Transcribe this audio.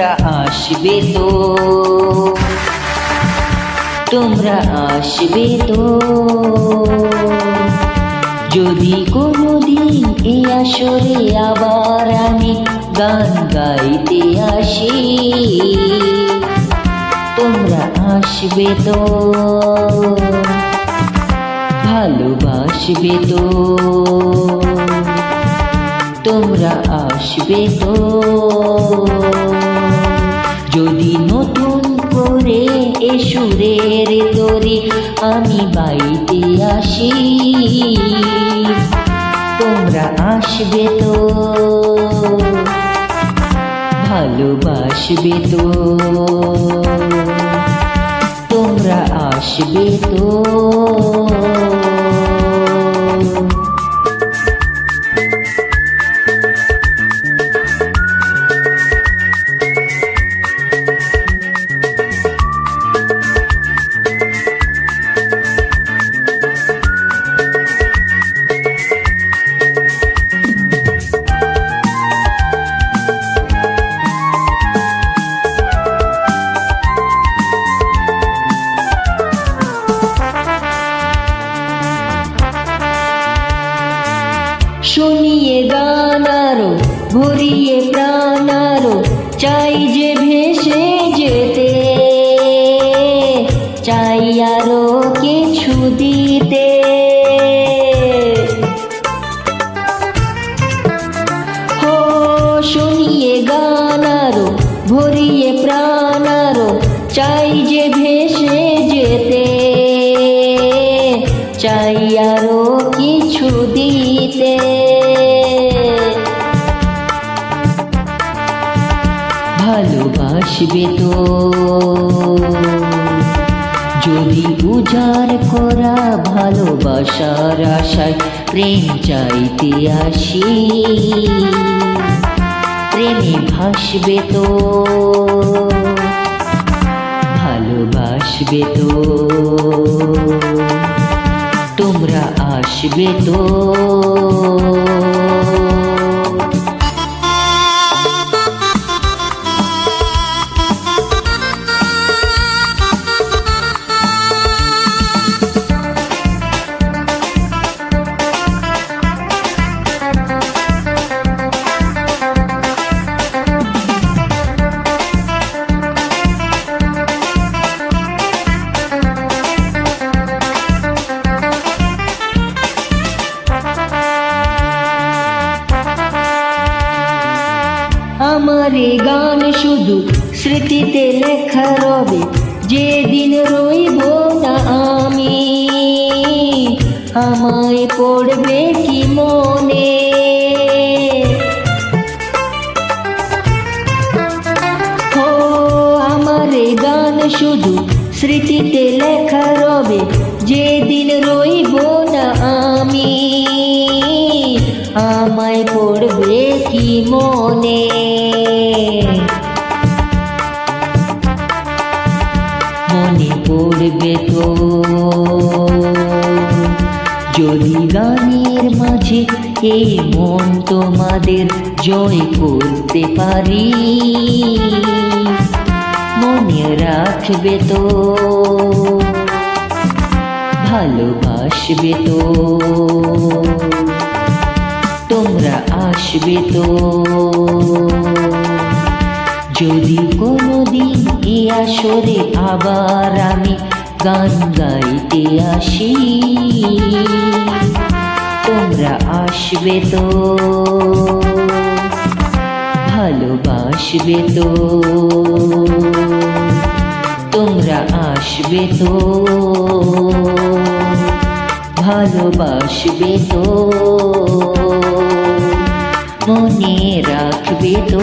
তোমরা আসবে তো। তোমরা আসবে তো। যদি কোনোদিন এ আসরে আবার আমি গান গাইতে আসি, তোমরা আসবে তো। ভালোবাসবে তো। তোমরা আসবে তো। যদি নতুন করে এ সুরের তরি আমি বাইতে আসি, তোমরা আসবে তো, ভালোবাসবে তো, তোমরা আসবে তো। শুনিয়ে গান আরও, ভরিয়ে প্রাণ আরও, চাই যে ভেসে যেতে, চাই আরও কিছু দিতে। হো, শুনিয়ে গান আরও, ভরিয়ে প্রাণ আরও, চাই যে ভেসে যেতে, চাই আরও ভালোবাসবে তো। যদি উজাড় করা ভালোবাসার আশায় প্রেম চাইতে আসি, প্রেমে ভাসবে তো। ভালোবাসবে তো। তোমরা আসবে তো। গান শুধু স্মৃতিতে লেখা রবে, যেদিন রইব না আমি। আমায় পড়বে কি মনে? ও আমার গান শুধু স্মৃতিতে লেখা রবে, যেদিন রইব না আমি। আমায় পড়বে কি মনে মনে? তো যদি গানের মাঝে এই মন তোমাদের জয় করতে পারি, মনে রাখবে তো, ভালোবাসবে তো, তোমরা আসবে তো। যদি কোনোদিন এ আসরে আবার আমি গান গাইতে আসি। তোমরা আসবে তো, ভালোবাসবে তো, তোমরা আসবে তো, ভালোবাসবে তো, মনে রাখবে তো।